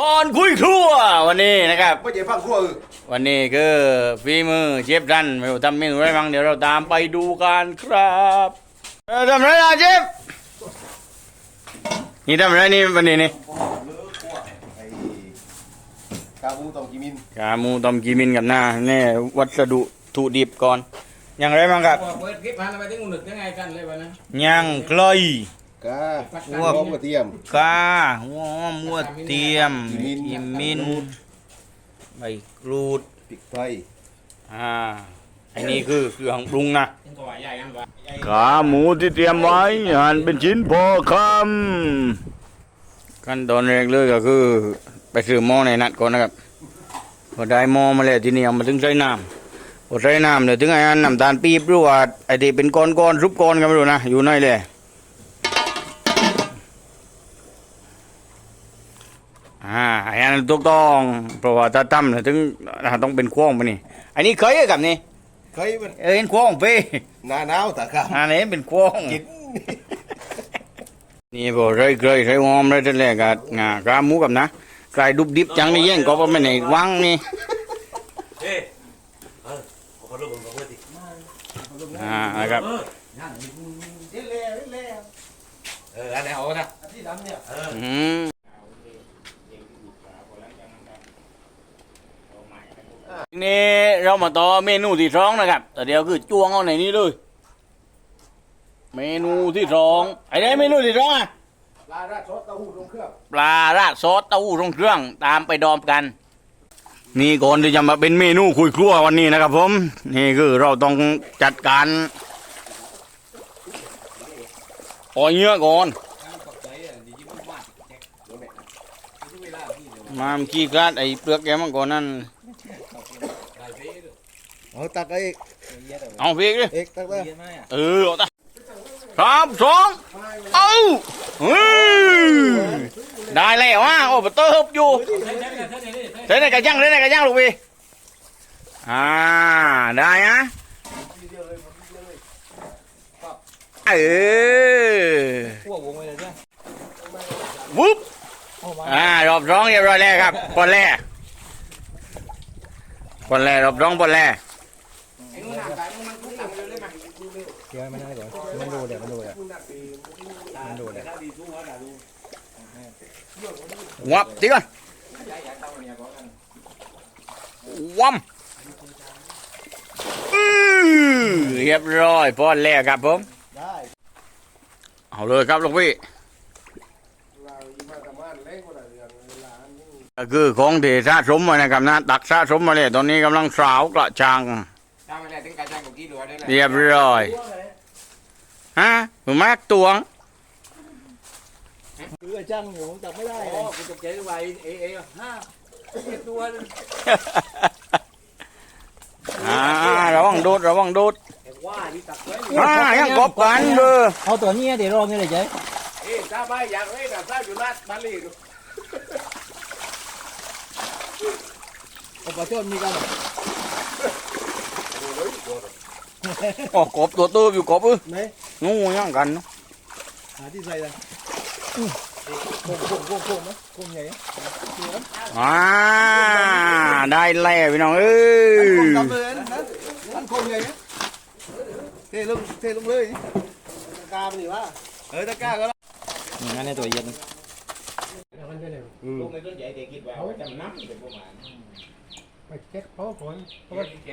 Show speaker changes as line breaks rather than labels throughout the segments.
พรคุยครัววันนี้นะครับ
ไม่ใช่พังครัวเออ
วันนี้คือฝีมือเชฟดันไม่รู้ทำเมนูอะไรบ้างเดี๋ยวเราตามไปดูกันครับเออทำอะไรนะเชฟนี่ทำอะไรนี่วันนี้นี่
ไอ้กาบูตองกิมิน
กาหมูต้มกีมินกับหน้าแน่วัสดุถุดิบก่อนอย่างไรบ้างครับ
เปิดคลิปมาทำไมถึงนึกยังไงกันเลยวันนั้น
ย่างกลอย
กาหัวพร้อมกระเทียม
กาหัวหอมหัวเทียม
กีมิน
กีมินใบกรูด
พริกไทย
อ่าอันนี้คือเครื่องปรุงนะ
ยังก็ว่าใหญ่ยังว่าใหญ่
ขาหมูที่เตรียมไว้หั่นเป็นชิ้นพอคำขั้นตอนแรกเลยก็คือ ไปซื้อหม้อในนัดก่อนนะครับพอได้หม้อมาแล้วทีนี้เอามาถึงใส่น้ำพอใส่น้ำเนี่ยถึงไอ้อันน้ำตาลปี๊บหรือว่าไอ้ที่เป็นก้อนก้อนๆซุปก้อนกันไม่รู้นะอยู่ในเลย อ่าไอ้อันนั้นถูกต้องเพราะว่าถ้าทำเนี่ยถึงต้องเป็นควงไปนี่ อันนี้เคยกับนี่
เคยมัน
เออเห็นควงเป้
หนาหนาวตะครับ
อันนี้เป็นควง
กิน
นี่บ่ไรเกยไรหอมไรทะเลกังากราหมูกับนะกลายดุบดิบจังนี่แย่งก็บ่แม่นไอ้วังนี่อ่านะครับ
เอออันไหนเอานะ
อืม นี่เรามาต่อเมนูที่สองนะครับแต่เดี๋ยวคือจ้วงเอาในนี้เลย เมนูที่สองไอ้ไหนเมนูที่สองอะ
ปลาราดซอสเต้าหู้ลงเครื่อง
ปลาราดซอสเต้าหู้ทรงเครื่อง ตามไปดอมกัน นี่ก่อนที่จะมาเป็นเมนูคุยครัววันนี้นะครับ ผม นี่คือเราต้องจัดการปล่อยเนื้อก่อนมามขี้คลาดไอ้เปลือกแกมันก่อนนั่น
เอาตักไอ้
เอาเพีกดิ
เอกตักเลย
เออเอาตาสามสองเอาเฮ้ยได้แล้วอะโอ้ปะเติบอยู่เท่ไหนกระยังเท่ไหนกระยังลูกพี่อ่าได้ฮะเออ
พวกวงไปเลยเนี่ย
วุ๊บอ่ารอบสองเรียบร้อยแล้วครับปอนแรกปอนแรกรอบสองปอนแรก
ไอ้นู่นหนักไปมันพุ่งหนักเลยเลยมั้ย
เดี๋ยวมันนั่นก่อนมันดูเดี๋ยวมันดูเดี๋ยวมันดูเดี๋ยว
วับตีก่อนวัมอื้อเรียบร้อยปอนแรกครับผม
ได้
เอาเลยครับลูกพี่
เราอยู่มาทำงานเล่นคนละเรื่องเวลานี่
ก็คือของที่สะสมมานะครับนะตักสะสมมาเลยตอนนี้กำลังสาวกระชัง
ถ้าไม่ได้ถึงการจ้างกูกี่ตัวได้เลย
เรียบร้อยฮะมึงมากตวง
คือจ้างอยู่ผมจับไม่ได้
โอ้กูตกใจด้วยเอเอห้าเจ็ดตัว
อ่าระวังโดดระวังโดด
ว่าที่ตักไว้
อ่ายังกบกันเด้อ
เอาตัวนี้เดี๋ยวรอเงี้ยเลยเจ๊
เอ๊ะถ้าไม่อยากเล่นแบบถ้าอยู่รัดมาลีดู
เอาปลาช่อนมีกัน
โอ้กบตัวตื้ออยู่กบเออ
ไหน
งูยังกันเนอะ
หาที่ใส่เลย
อ่าได้แล้วพี่น้องเอ้ย
กำเลยนะนั่นนะเทลงเทลงเลยกาไปนี่ว่าเออตะกร้าก็
งั้นในตัวเย็น
ลูกในต้นใหญ่เด็กคิดว่าจำน้ำเป็นประมาณ
ไปเช็ดเขาก่อน
เพราะว่าเ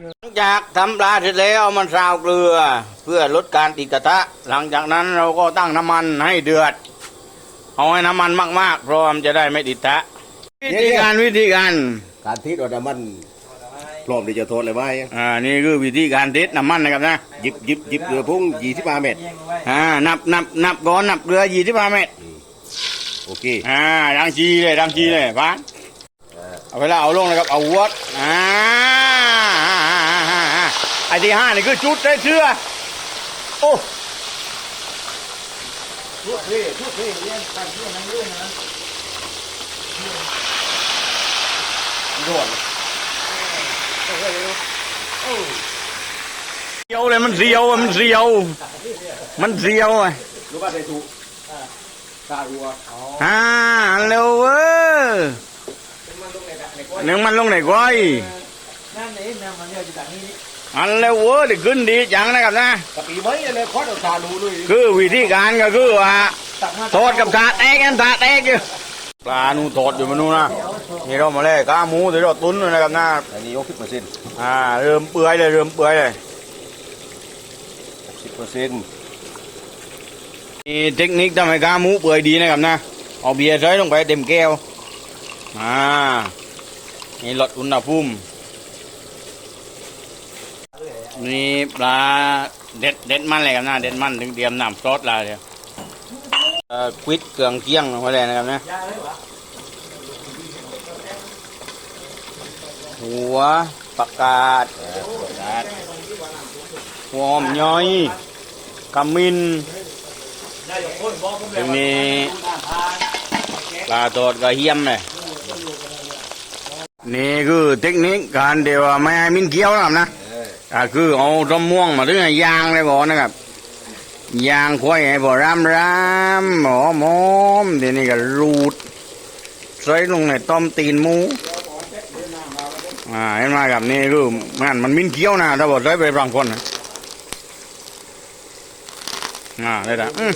จ็ด
หลังจากทำปลาเสร็จแล้วเอามันซาวเกลือ เพื่อลดการติดกระทะ หลังจากนั้นเราก็ตั้งน้ำมันให้เดือด เอาให้น้ำมันมากๆเพราะว่ามันจะได้ไม่ติดกระทะวิธีการวิธีการ
การทิศออดมันพร้อมที่จะโทษเลยไหม
อ่านี่คือวิธีการติดน้ำมันนะครับนะ
หยิบหยิบหยิบเรือพุ่งยี่สิบห้าเมตร
อ่านับนับนับก่อนนับเกลือยี่สิบห้าเมตร
โอเค
อ่าดังจีเลยดังจีเลยฟ้าเอาเวลาเอาลงนะครับเอาวัดอ่าไอ้ที่ห้านี่คือจุดได้เชื่อ โอ้
ชุดเท่ชุดเท่เนี่ยการเรื่องนั้นเรื่องนะโดด
เสียวเลยมันเสียวอะมันเสียวมันเสียวอะ
รู้ป่ะใส่ถูกตารัว
อ่าเร็วเว้ยหนึ่งมันลงไหนก้อย
นั่นเองนะมันเนี่ยอยู่จากนี้นี่
อันเร็วเว้ยเดี๋ยวขึ้นดีจังนะครับนะ
กะปีไม้เลยคอดเอาตารูด้วย
คือวิธีการก็คือว่า
ตักมา
ทอดกับถาดแตกกันถาดแตกอยู่ปลาหนูทอดอยู่มันนู่นนะนี่เรามาเลยก้าหมูเดี๋ยวเราตุ้นด้วยนะครับนะ
อันนี้หกสิบเปอร์เซ็นต์
อ่าเริ่มเปื่อยเลยเริ่มเปื่อยเลย
หกสิบเปอร์เซ็นต์
นี่เทคนิคทำให้ก้าหมูเปื่อยดีนะครับนะเอาเบียร์ใส่ลงไปเต็มแก้วอ่านี่ลดอุณหภูมิ นี่ปลาเด็ดเด็ดมันเลยครับนะเด็ดมันถึงเตรียมน้ำซอสล้วเดี๋ยเอ่อควิดเกลืองเกี้ยงลงไปเลยนะครับนะ
ยาเลย
หัวประกาศหัวหอมย่อยขมิ้น
ได้อย่างคนบอกผม
ตรงนี้ปลาทอดกระเทียมเลยนี่คือเทคนิคการเดียวไม่ให้มินเคี้ยวนะครับนะ ก็คือเอาต้มม่วงมาถึงให้ยางเลยบอกนะครับยางควายให้บอกรามรามหมอมอมทีนี้ก็รูดใส่ลงในต้มตีนหมูอ่าเห็นไหมครับนี่คือมันมันมิ้นเกี้ยวนะถ้าบอกได้ไปบางคนนะอ่าได้ละม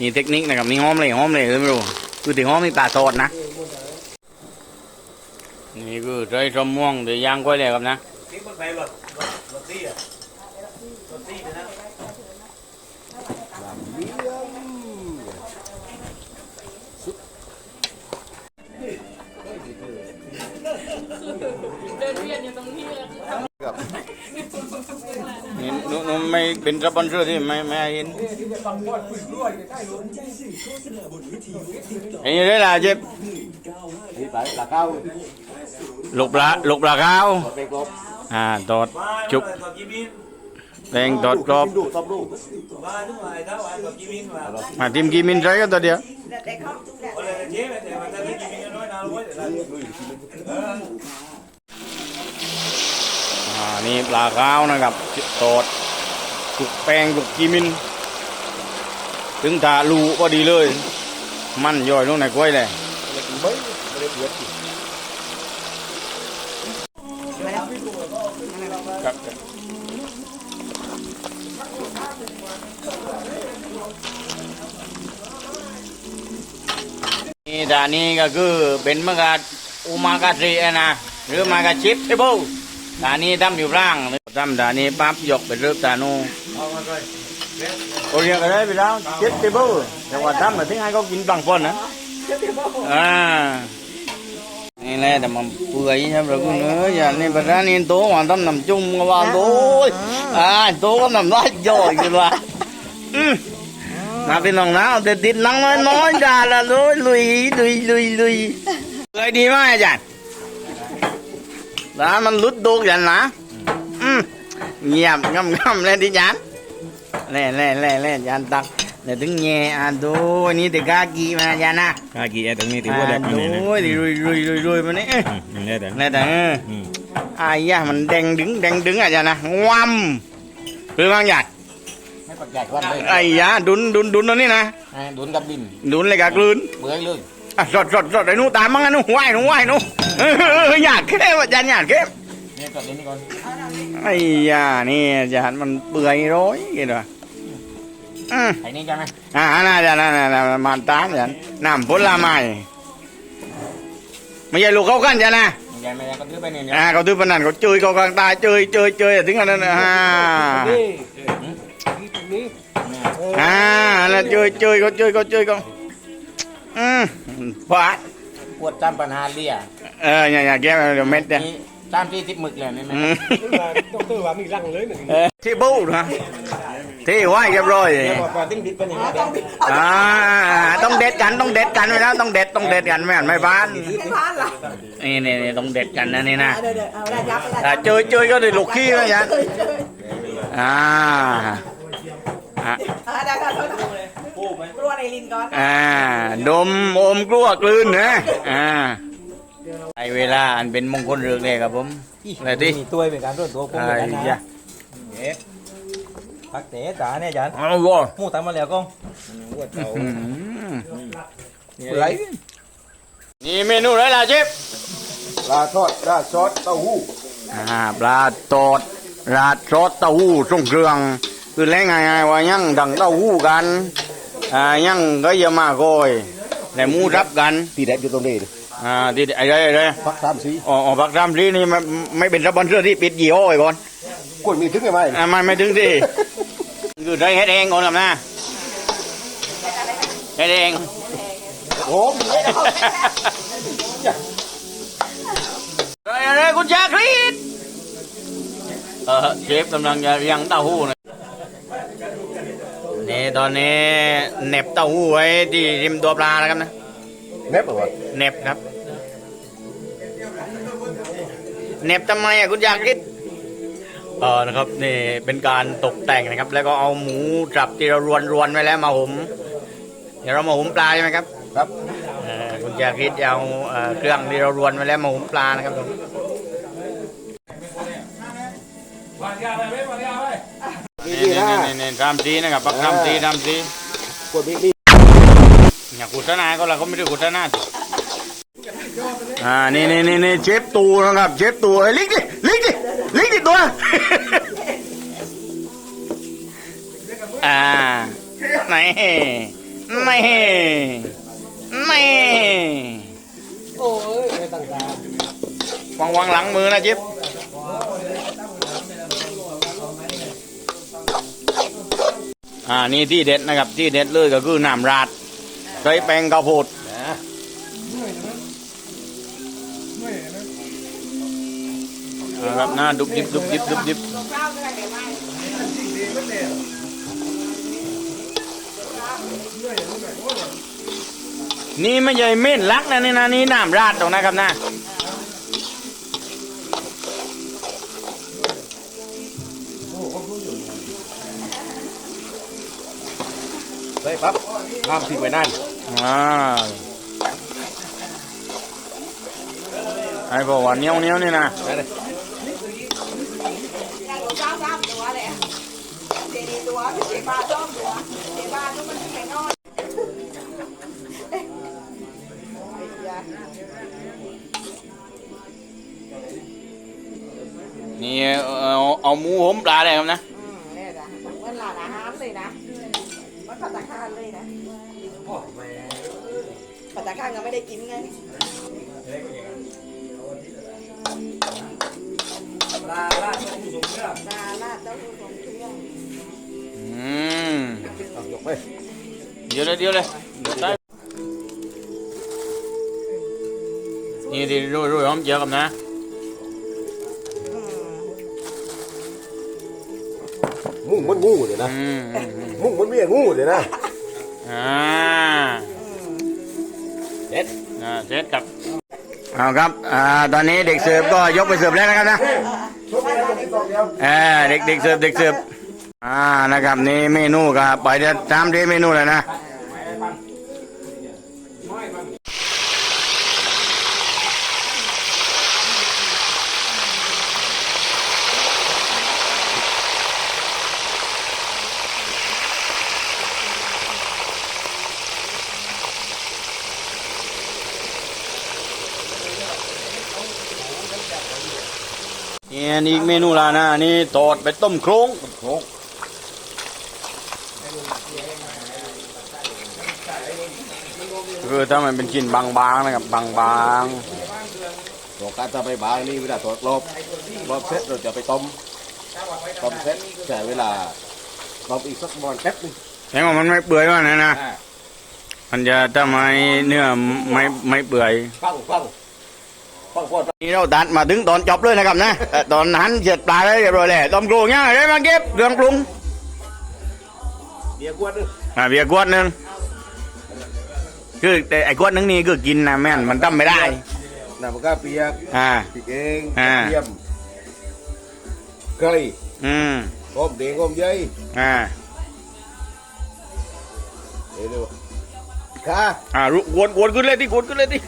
นี่เทคนิคนะครับนี่หอมเลยหอมเลยไม่รู้คือที่หอมนี่ตาโตดนะนี่คือใช้มม่วงเดี๋ยวย่างก้อยเลยครับนะ
เป็
นสปอนเซอร์ที่ไม่ไม่ให้เห็นเห็นได้ละเจ็บ
ปหลักเก้า
ลูกปลาลูกปลาขาว
ไปกรอบ
อ่าตอดจุก
ตบ
แดงตอดกรอบ
มาทีม
กีมินใช้ก็ตัวเดียว
เอาเลยเจ๊ไปแต่มันจะไม่กีมินน้อยนะรู้ไว้เก๋า
นี่ปลาขาวนะครับโตด จุกแป้งจุกกีมิน ถึงถาลูก็ดีเลย มันย่อยลงในกล้วยเลยครับนี่ดานนี้ก็คือเป็นมะกาอุมากาเซนะหรือมากาชิปเทเบิลดานนี้ทำอยู่ร่าง ทำด่านนี้ปั๊บยกไปเริ่มด่านนู้น
เอามาเลย
โอเรียกอะไรไปแล้วชิปเทเบิลแต่ว่าทำมาถึงให้เขากินบางคนนะอ่านี่แหละแต่มันเปื่อยใช่ไหมคุณเอ้ยอย่างนี้ประธานนี่โตมาทำน้ำจุ่มก็ว่าโตอ่าโตก็น้ำลายย่อยกันว่าอืมมาเป็นน้องน้าแต่ติดนังน้อยน้อยๆจ้าละลุยลุยลุยลุยลุยเปื่อยดีไหมอาจารย์แล้วมันลุดดูกันนะอืม เงียบงำงำเลยที่จานเล่เล่เล่เล่จานตักเดี๋ยวถึงแง่อะดูนี่แต่กากีมาจานนะ
กากีไอ้ตรงนี้ถือว่าแดก
อะ
มัน
ดู
เนี่ยนะ
ดิรุยรุยรุยรุยมันนี่
อืมมันได้แต่
แน่แต่เออ
อืม
ไอ้ยะมันแดงดึงแดงดึงอาจารย์นะวัมคือบางอย่าง
ให้ปักใหญ่วันเลย
ไอ้ยะดุนดุนดุนตัวนี้นะ
ดุนกับดิน
ดุนเลยกะกลืน
เบื่อเลย
อะสดสดสดไอ้หนู้ตามมั้งอะหนู้ไหวหนู้ไหวหนู้เอออยากแค่อาจารย์อยากแค่
นี่ก่อนนี่ก่อน
ไอ้ยะนี่อาจารย์มันเปื่อยร้อยกี่ตัวอืม
ไอ้นี่ใช่ไหม
อ่าน่าจะน่าน่ามันตามอาจารย์น้ำผลไม้ไม่ใช่ลูกเขากันจ้ะนะ
ไม่ใช่ไม่ใช่ก็ถือไปเนี่ย
อ่าเขาตื้อปนันเขาเจยเขากลางตายเจยเจยเจยถึงอันนั้นนะอ่า
นี่นี่ตรงนี้
อ่าแล้วเจยเจยเขาเจยเขาเจยเขาอืมปาด
ปวดจำปัญหาเลี่ย
เอออย่าอย่าแก้เดี๋ยวเม็ดเดียว
นี่ ตามที่ทิพมึกเลยนี่ไหม
อืม
ต้องตื้อว่ามีรังเลยหนึ่ง
เออที่บูดนะที่ไหวเรียบร้อย
บอกว่าติ้งดิบเป็นอย่างนี้
อ่าต้องเด็ดกันต้องเด็ดกันไว้นะต้องเด็ดต้องเด็ดกันไม่หันไม่บ้าน
ไม่พลาดเหรอ
นี่นี่นี่ต้องเด็ดกันนะนี่นะ
เดี๋ยวเดี๋ยวเอาได้ยับไป
ถ้าเจยเจยก็ได้ลูกขี้นะยันอ่าอะ
เอาได้ก็เท่านั้นกลัวในลินก่อน
อ่าดมอมกลัวกลืนนะอ่า ไอเวลาอันเป็นมงคลเรืองเลยครับผมอะไรที่
มีตัวเป็นการตัวตัวผม
ไอ้
เหมือนกัน
ยะ
นะพักเตะจ๋าเนี่ยอาจารย์
เอาบ่
หมูตามมาแล้วกง
อืมเปื่อยนี่เมนูอะไรล่ะเชฟ
ปลาทอดราดซอสเต้าหู้
อ่าปลาตอดราดซอสเต้าหู้ทรงเครื่อง คือแรงง่ายๆว่ายังดังเต้าหู้กันอ่ายังก็อย่ามาโกอยแต่หมูรับกัน
ตีแดดอยู่ตรงนี้ดิ
อ่าที่ไอ้ไรไอ้ไร
พักสามสี
อ๋ออ๋อปักรามลีนี่ไม่ไม่เป็นสปอนเซอร์ที่ปิดยี่ห้อไว้ก่อน
กล้วยมีถึงไหม
อ่ามันไม่ถึงที่คือได้เฮ็ดเองก่อนครับนะเฮ็ดเอง
โอ้
อะไรอะไรคุณชาคริสเออเชฟกำลังจะเลี้ยงเต้าหู้นะนี่ตอนนี้เหน็บเต้าหู้ไว้ที่ริมตัวปลาแล้วครับนะ
เน็บเหรอวะ
เหน็บครับ เหน็บทำไมอะคุณชาคริสเออนะครับนี่เป็นการตกแต่งนะครับ แล้วก็เอาหมูสับที่เรารวนรวนๆไว้แล้วมาหุมเดี๋ยวเรามาหุมปลาใช่ไหมครับ
ครับ
เอ่อคุณชาคริสจะเอาเอ่อเครื่องที่เรารวนไว้แล้วมาหุงปลานะครับผม
มี
นี่
นี่นะ
นี่นี่ทำซีนะครับปักทำซีทำซี
กล้วยมีมี
อย่าขุดซะนายก็เราก็ไม่ได้ขุดซะนาสิ อ่านี่นี่นี่นี่เชฟตูนะครับ เชฟตูเอ้ยลิกดิลิกดิลิกดิตัว อ่าไม่ไม่ไม่
โอ้ยไม่ตั้งตาวา
งวางหลังมือนะเชฟอ่านี่ที่เด็ดนะครับที่เด็ดเลยก็คือน้ำราดใส่แป้งข้าวโพด นะครับหน้าดุบดิบดุบดิบดุบดิบ
ข้าวด้วยเดี๋ยวไม่
นี่ไม่ใช่เม่นลักนะนี่นะนี่น้ำราดตรงนะครับนะ
เฮ้ยปั๊บห้ามทิ้งไว้นั่น
อ่าไอ้บอกว่าเหนี้ยวเหนี้ยวนี่นะ
นั่นเลย
ยังหนูข้าวสามตัวเลยเจดีตัวเจ บ้าต้อมตัวเจบ้าทุกมันแข็งนอน
นี่เอาเอาหมูผมปลาได้ครับนะ
อืมเนี่ยนะเหมือนร้านอาหารเลยนะมันผัดตะข้านเลยนะผัดตะข้านก็ไม่ได้กินไง
เอายกไป
เดี๋ยวเลยเดี๋ยวเลยเดี๋ยวได้นี่ที่รู้รู้หอมเจียวกับนะ
อืม
งูมันงูเดี๋ยวนะ
อืมอืมอืม
งูมันเมียงูเดี๋ยวนะ
อ่า
เด็ด
อ่าเสร็จครับเอาครับอ่าตอนนี้เด็กเสิร์ฟก็ยกไปเสิร์ฟแล้วนะครับนะ
ชุบไปแล้วกินสองเดียว
เออเด็กเด็กเสิร์ฟเด็กเสิร์ฟ อ่านะครับนี่เมนูครับไปเดี๋ยวตามที่เมนูเลยนะนี่อันนี้อีกเมนูละนะอันนี่ทอดไปต้มโครงโครง คือถ้ามันเป็นชิ้นบางๆนะครับบาง
ตัวการจะไปบางนี่เวลาตัวรอบรอบเสร็จเราจะไปต้มต้มเสร็จใช้เวลาต้มอีกสักประมาณแป๊บนึง
ๆแต่ว่ามันไม่เปื่อยว่านะนะมันจะทำให้เนื้อไม่ไม่เปื่อย
ฟังฟังฟังพอด
นี่เราตัดมาถึงตอนจบเลยนะครับนะเอ่อตอนหันเสร็จปลาได้เรียบร้อยแล้วต้มโครงเนี่ยได้มาเก็บเครื่องปรุง
เดี๋ยวกวนนึง
อ่าเบียร์ขวดหนึ่ง คือแต่ไอ้ขวดหนึงนี่คือกินนะแม่นมันทำไม่ได้
น้ำมันก็เปียก
อ่า
พริกเอง
อ่า
เทียมเกลือ
อืม
หอมแดงหอมเย้ย
อ่า
เดี๋ยวดูค่ะ
อ่ารุกวนกวนขึ้นเลยที่กวนขึ้นเลยที่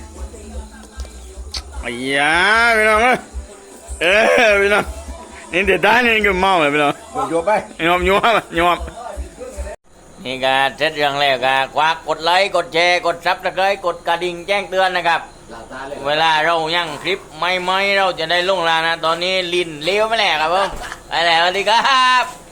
ไอ้ยาพี่น้องเอ้ยเออพี่น้องนี่เด็ดได้นี่ก็เมาเลยพี่น้อง
โยบไป
ยอมยอมยอม นี่ก็เสร็จเรื่องแล้วก็ควักกดไลค์กดแชร์กดซับสไครต์กดกระดิ่งแจ้งเตือนนะครับ
หลังตาเลย
เวลาเรายังคลิปใหม่ๆเราจะได้ลงแล้วนะ ตอนนี้ลินเลี้ยวไปแล้วครับผมไปแล้วสวัสดีครับ